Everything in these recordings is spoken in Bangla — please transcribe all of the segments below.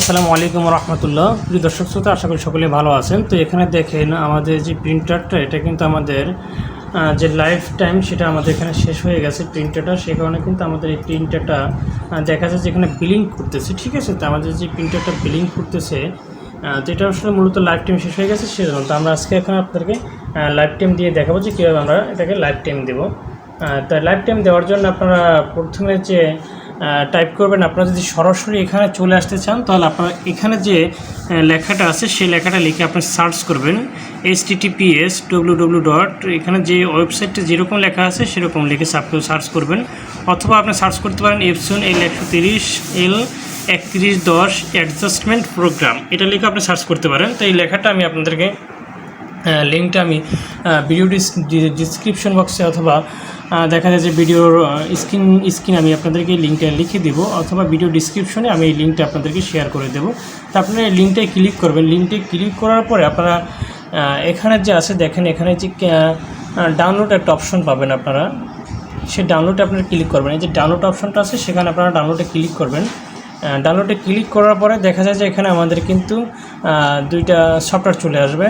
আসসালামু আলাইকুম রহমতুল্লাহ। প্রিয় দর্শক শ্রোতা, আশা করি সকলে ভালো আছেন। তো এখানে দেখেন আমাদের যে প্রিন্টারটা এটা কিন্তু আমাদের যে লাইফ টাইম সেটা আমাদের এখানে শেষ হয়ে গেছে প্রিন্টারটা সে কারণে কিন্তু আমাদের এই প্রিন্টারটা দেখা যাচ্ছে যেখানে বিলিং করতেছে, ঠিক আছে? তো আমাদের যে প্রিন্টারটা বিলিং করতেছে তো এটা আসলে মূলত লাইফ টাইম শেষ হয়ে গেছে, সেজন্য। তো আমরা আজকে এখানে আপনাদেরকে লাইফ টাইম দিয়ে দেখাবো যে কীভাবে আমরা এটাকে লাইফ টাইম দেবো তো লাইফ টাইম দেওয়ার জন্য আপনারা প্রথমে যে টাইপ করবেন। আপনারা যদি সরাসরি এখানে চলে আসতে চান, তাহলে আপনারা এখানে যে লেখাটা আছে, সেই লেখাটা লিখে আপনি সার্চ করবেন। এইচ টিটিপিএস ডব্লিউ ডট এখানে যে ওয়েবসাইটটা যেরকম লেখা আছে, সেরকম লিখে সার্চ করবেন। অথবা আপনি সার্চ করতে পারেন এপসন এল একশো তিরিশ এল একত্রিশ দশ অ্যাডজাস্টমেন্ট প্রোগ্রাম এটা লিখে আপনি সার্চ করতে পারেন। তো এই লেখাটা আমি আপনাদেরকে লিঙ্কটা আমি ভিডিও ডিসক্রিপশন বক্সে অথবা দেখা যায় যে ভিডিওর স্ক্রিন স্ক্রিন আমি আপনাদেরকে লিঙ্কটা লিখে দেব, অথবা ভিডিও ডিসক্রিপশনে আমি এই লিঙ্কটা আপনাদেরকে শেয়ার করে দেব। তা আপনারা এই লিঙ্কটায় ক্লিক করবেন। লিঙ্কটি ক্লিক করার পরে আপনারা এখানে যে আছে, দেখেন এখানে যে ডাউনলোড একটা অপশন পাবেন আপনারা। সে ডাউনলোডে আপনারা ক্লিক করবেন। এই যে ডাউনলোড অপশনটা আছে, সেখানে আপনারা ডাউনলোডে ক্লিক করবেন। ডাউনলোডে ক্লিক করার পরে দেখা যায় যে এখানে আমাদের কিন্তু দুইটা সফটওয়্যার চলে আসবে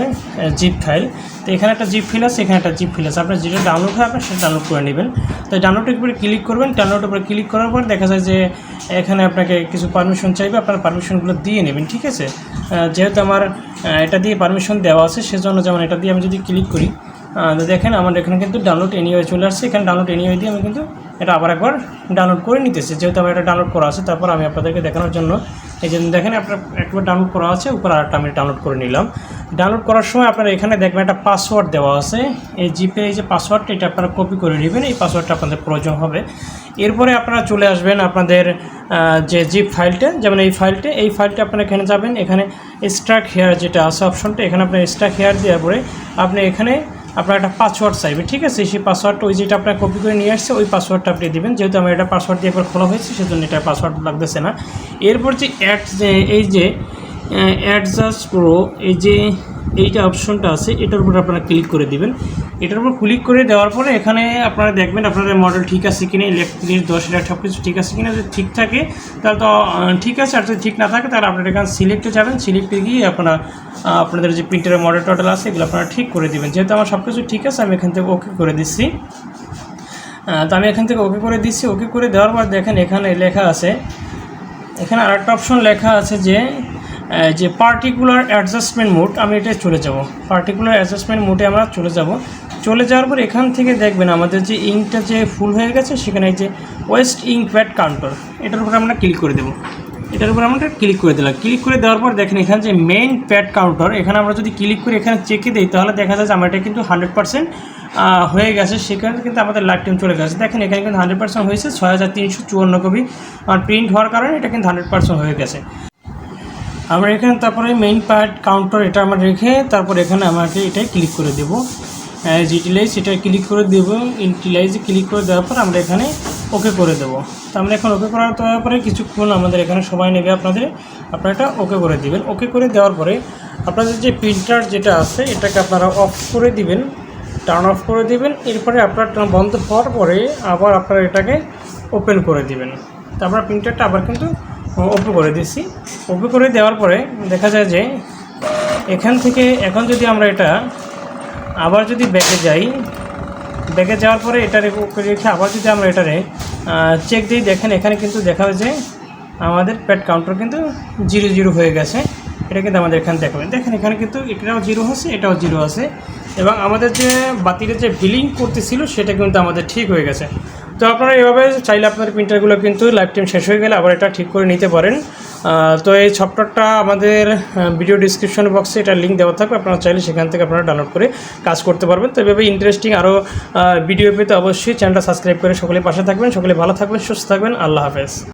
জিপ ফাইল তো এখানে একটা জিপ ফাইল আছে, এখানে একটা জিপ ফাইল আছে। আপনার যেটা ডাউনলোড হয় আপনার সেটা ডাউনলোড করে নেবেন। তো ডাউনলোডের উপরে ক্লিক করবেন। ডাউনলোডের উপরে ক্লিক করার পর দেখা যায় যে এখানে আপনাকে কিছু পারমিশন চাইবে, আপনার পারমিশনগুলো দিয়ে নেবেন, ঠিক আছে? যেহেতু আমার এটা দিয়ে পারমিশন দেওয়া আছে, সেজন্য যেমন এটা দিয়ে আমি যদি ক্লিক করি দেখেন আমার এখানে কিন্তু ডাউনলোড এনিওয়ে চলে আসছে। এখানে ডাউনলোড এনিওয়ে দিয়ে আমি কিন্তু এটা আবার একবার ডাউনলোড করে নিতেছি। যেহেতু আমার এটা ডাউনলোড করা আছে, তারপর আমি আপনাদেরকে দেখানোর জন্য এই যে দেখেন, আপনার একবার ডাউনলোড করা আছে, উপর আরেকটা আমি ডাউনলোড করে নিলাম। ডাউনলোড করার সময় আপনারা এখানে দেখবেন একটা পাসওয়ার্ড দেওয়া আছে। এই জিপে এই যে পাসওয়ার্ডটা এটা আপনারা কপি করে নেবেন, এই পাসওয়ার্ডটা আপনাদের প্রয়োজন হবে। এরপরে আপনারা চলে আসবেন আপনাদের যে জিপ ফাইলটা যেমন এই ফাইলটা এই ফাইলটা আপনারা এখানে যাবেন। এখানে স্ট্রাক হেয়ার যেটা আছে অপশনটা এখানে আপনার স্ট্রাক হেয়ার দেওয়ার পরে আপনি এখানে আপনার একটা পাসওয়ার্ড চাইবে, ঠিক আছে? সেই পাসওয়ার্ডটা ওই যেটা আপনার কপি করে নিয়ে আসছে, ওই পাসওয়ার্ডটা আপনি দেবেন। যেহেতু আমার এটা পাসওয়ার্ড দিয়ে একবার খোলা হয়েছে, সেজন্য এটা পাসওয়ার্ড লাগতেছে না। এরপর যে অ্যাড এই যে অ্যাডজাস্ট প্রো এই যে এইটা অপশনটা আছে, এটার উপর আপনারা ক্লিক করে দিবেন। এটার উপর ক্লিক করে দেওয়ার পরে এখানে আপনারা দেখবেন আপনাদের মডেল ঠিক আছে কিনা ইলেকট্রিক দশ এটা সব কিছু ঠিক আছে কিনা, যদি ঠিক থাকে, তাহলে তো ঠিক আছে, আর যদি ঠিক না থাকে, তাহলে আপনারা এখানে সিলেক্টে যাবেন সিলেক্টে গিয়ে আপনারা আপনাদের যে প্রিন্টারের মডেল টডেল আছে, এগুলো আপনারা ঠিক করে দিবেন। যেহেতু আমার সব কিছু ঠিক আছে, আমি এখান থেকে ওকে করে দিচ্ছি। তো আমি এখান থেকে ওকে করে দিচ্ছি। ওকে করে দেওয়ার পর দেখেন এখানে লেখা আছে, এখানে আরেকটা অপশন লেখা আছে যে যে পার্টিকুলার অ্যাডজাস্টমেন্ট মোড আমি এটা চলে যাব। পার্টিকুলার অ্যাডজাস্টমেন্ট মোডে আমরা চলে যাব। চলে যাওয়ার পর এখান থেকে দেখবেন আমাদের যে ইঙ্কটা যে ফুল হয়ে গেছে, সেখানে যে ওয়েস্ট ইঙ্ক প্যাড কাউন্টার এটার উপর আমরা ক্লিক করে দেবো। এটার উপর আমরা ক্লিক করে দিলাম। ক্লিক করে দেওয়ার পর দেখেন এখানে যে মেইন প্যাড কাউন্টার এখানে আমরা যদি ক্লিক করে এখানে চেকে দিই, তাহলে দেখা যায় যে আমার এটা কিন্তু হান্ড্রেড পার্সেন্ট হয়ে গেছে। সেখানে কিন্তু আমাদের লাইফ টাইম চলে গেছে। দেখেন এখানে কিন্তু হান্ড্রেড পার্সেন্ট হয়েছে, ছয় হাজার তিনশো চুয়ান্ন কপি আর প্রিন্ট হওয়ার কারণে এটা কিন্তু হান্ড্রেড পার্সেন্ট হয়ে গেছে। আমরা এখানে তারপরে মেইন পার্ট কাউন্টার এটা আমরা রেখে তারপর এখানে আমাকে এটাই ক্লিক করে দেবো। ইউটিলাইজ এটা ক্লিক করে দেবো। ইউটিলাইজে ক্লিক করে দেওয়ার পর আমরা এখানে ওকে করে দেবো। তো আমরা এখন ওকে করার দেওয়ার পরে কিছুক্ষণ আমাদের এখানে সময় নেবে আপনাদের। আপনারা এটা ওকে করে দিবেন। ওকে করে দেওয়ার পরে আপনাদের যে প্রিন্টার যেটা আছে, এটাকে আপনারা অফ করে দিবেন। টার্ন অফ করে দিবেন। এরপরে আপনার বন্ধ হওয়ার পরে আবার আপনারা এটাকে ওপেন করে দিবেন। তারপর প্রিন্টারটা আবার কিন্তু ওপেন করে দিচ্ছি ওপেন করে দেওয়ার পরে দেখা যায় যে এখান থেকে এখন যদি আমরা এটা আবার যদি ব্যাগে যাই, ব্যাগে যাওয়ার পরে এটা রেখে আবার যদি আমরা এটারে চেক দিই, দেখেন এখানে কিন্তু দেখা যে আমাদের প্যাড কাউন্টার কিন্তু জিরো জিরো হয়ে গেছে। এটা কিন্তু আমাদের এখানে দেখাবেন দেখেন এখানে কিন্তু এটাও জিরো আছে এটাও জিরো আছে। এবং আমাদের যে বাতিলের যে বিলিং করতেছিল, সেটা কিন্তু আমাদের ঠিক হয়ে গেছে। তো আপনারা এভাবে চাইলে আপনার প্রিন্টারগুলো কিন্তু লাইফ টাইম শেষ হয়ে গেলে আবার এটা ঠিক করে নিতে পারেন। তো এই সফটওয়্যারটা আমাদের ভিডিও ডিসক্রিপশন বক্সে এটা লিঙ্ক দেওয়া থাকবে। আপনারা চাইলে সেখান থেকে আপনারা ডাউনলোড করে কাজ করতে পারবেন। তো এভাবে ইন্টারেস্টিং আরও ভিডিও পেতে অবশ্যই চ্যানেলটা সাবস্ক্রাইব করে সকলে পাশে থাকবেন। সকলে ভালো থাকবেন, সুস্থ থাকবেন। আল্লাহ হাফেজ।